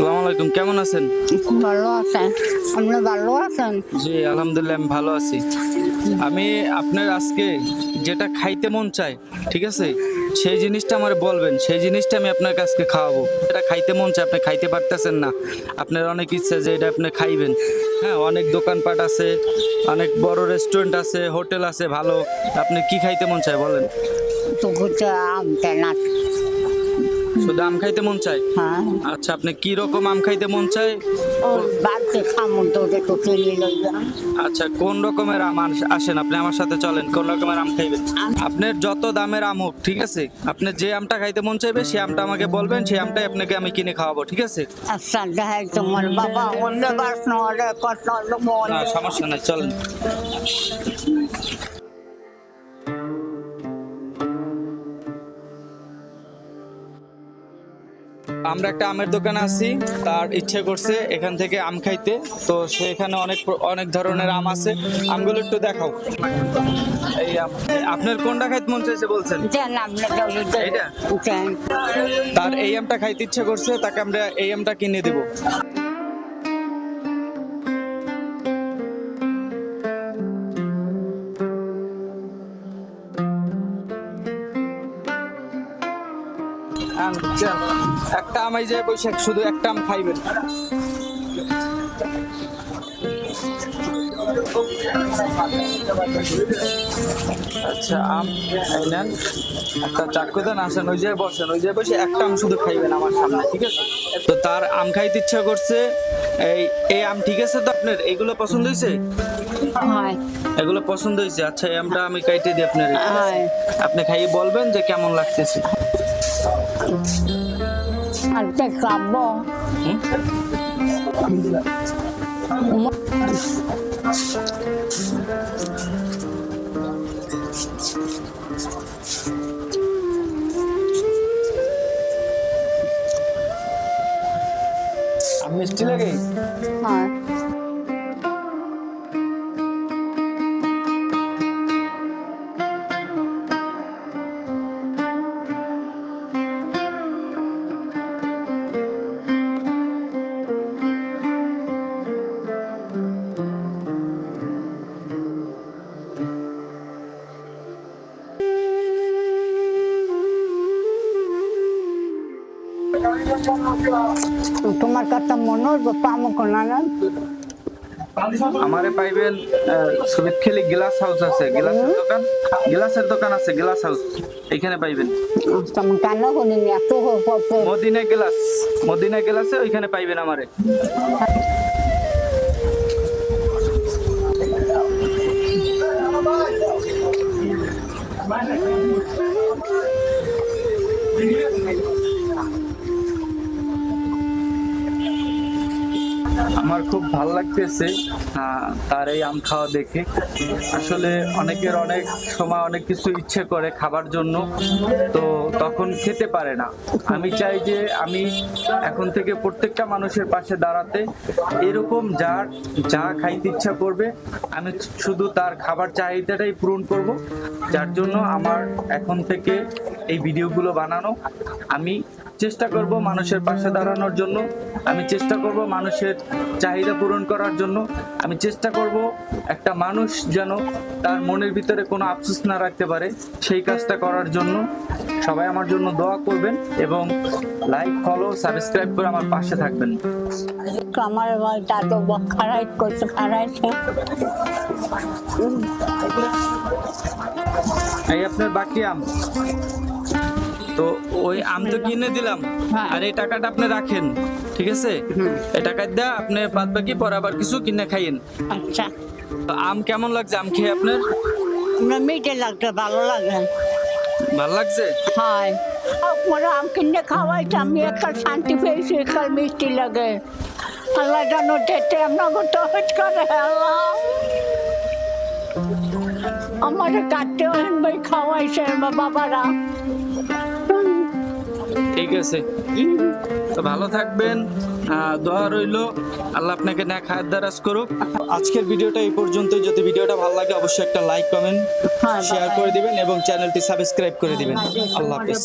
আসসালামু আলাইকুম কেমন আছেন? ভালো আছেন। আপনি ভালো আছেন? জি আলহামদুলিল্লাহ আমি ভালো আছি। আমি আপনার আজকে যেটা খাইতে মন চায় ঠিক আছে? সেই জিনিসটা আমার বলবেন সেই জিনিসটা আমি আপনার কাছকে খাওয়াবো। এটা খাইতে মন চায় আপনি খাইতে পারতেছেন না। আপনার অনেক ইচ্ছা যে এটা আপনি খাইবেন। হ্যাঁ অনেক দোকানপাট আছে অনেক বড় রেস্টুরেন্ট আছে হোটেল আছে ভালো। আপনি কি খাইতে মন চায় বলেন। তো শুধু আম খাইতে মন চায়? হ্যাঁ। আচ্ছা আপনি কি রকম আম খাইতে মন চায়? ও বাড়তে খামুন তো একটু কিনে লইয়া আচ্ছা কোন রকমের আম আস- আসেন? আপনি আমার সাথে চলেন কোন রকমের আম খাইবেন? আপনার যত দামের আম হোক ঠিক আছে? আপনি যে আমটা খাইতে মন চাইবে সেই আমটা আমাকে বলবেন সেই আমটাই আপনাকে আমি কিনে খাওয়াবো ঠিক আছে? আচ্ছা দেখাই তোমার বাবা অন্য বাস নহলে কত না সমস্যা নাই চলেন। আমরা একটা আমের দোকান আছি তার ইচ্ছে করছে এখান থেকে আম খাইতে। তো সে এখানে অনেক অনেক ধরনের আম আছে। আমগুলো একটু দেখাও। এই আম। আপনার কোনটা খাইতে মন চাইছে বলছেন? তার এই আমটা খাইতে ইচ্ছে করছে তাকে আমরা এই আমটা কিনে দেব। আম, চল। একটা আমাই যায় বৈশাখ শুধু একটা আম খাইবেন আচ্ছা আম নেন। একটা চাকু দেন আসেন ওই জায়গায় বসেন ওই জায়গায় বসে একটা আম শুধু খাইবেন আমার সামনে ঠিক আছে? তো তার আম খাইতে ইচ্ছা করছে এই এই আম ঠিক আছে তো আপনার? এইগুলো পছন্দ হয়েছে? হয়। এগুলো পছন্দ হয়েছে? আচ্ছা এই আমটা আমি কাইটে দিই আপনার আপনি খাইয়ে বলবেন যে কেমন লাগতেছে। আর তে খাব। মিষ্টি লাগে? হয় তোমার কথা মনে হইব পামো কোনা না আমারে পাইবেন সুবিত খেলি গ্লাস হাউস আছে গ্লাসের দোকান গ্লাসের দোকান আছে গ্লাস হাউস এখানে পাইবেন। কেন এত মদিনা গ্লাস মদিনা গ্লাসে ওইখানে পাইবেন আমারে। আমার খুব ভালো লাগতেছে তার এই আম খাওয়া দেখে। আসলে অনেকের অনেক সময় অনেক কিছু ইচ্ছে করে খাবার জন্য, তো তখন খেতে পারে না। আমি চাই যে আমি এখন থেকে প্রত্যেকটা মানুষের পাশে দাঁড়াতে এরকম যার যা খাইতে ইচ্ছা করবে, আমি শুধু তার খাবার চাহিদাটাই পূরণ করব। যার জন্য আমার এখন থেকে এই ভিডিওগুলো বানানো, আমি চেষ্টা করব মানুষের পাশে দাঁড়ানোর জন্য। আমি চেষ্টা করব মানুষের চাহিদা পূরণ করার জন্য। আমি চেষ্টা করব একটা মানুষ যেন তার মনের ভিতরে কোনো আফসোস না রাখতে পারে সেই কাজটা করার জন্য। সবাই আমার জন্য দোয়া করবেন এবং লাইক ফলো সাবস্ক্রাইব করে আমার পাশে থাকবেন। আমার দাদু খারাই খারাইছে। এই আপনার বাকি আম? তো ওই আম তো কিনে দিলাম। হ্যাঁ। আর এই টাকাটা আপনি রাখেন ঠিক আছে? এই টাকা দেয়া আপনি বাদ বাকি পরে আবার কিছু কিনে খাইয়েন। আচ্ছা। তো আম কেমন লাগছে? আম খেয়ে আপনার? না মিটে লাগতে ভালো লাগে। ভালো লাগছে? হয়। আপনারা আম কিনে খাওয়াইছে আমি একাল শান্তি পেয়েছি একাল মিষ্টি লাগে। আল্লাহ জানো যেতে আপনাকে তহজ করে আল্লাহ। আমার কাটতে ভাই খাওয়াইছে আমার বাবারা। ঠিক আছে। তো ভালো থাকবেন। দোয়া রইল। আল্লাহ আপনাকে না খায়ের দারাজ করুক। আজকের ভিডিওটা এই পর্যন্ত যদি ভিডিওটা ভালো লাগে অবশ্যই একটা লাইক কমেন্ট হ্যাঁ, শেয়ার করে দিবেন এবং চ্যানেলটি সাবস্ক্রাইব করে দিবেন। আল্লাহ হাফেজ।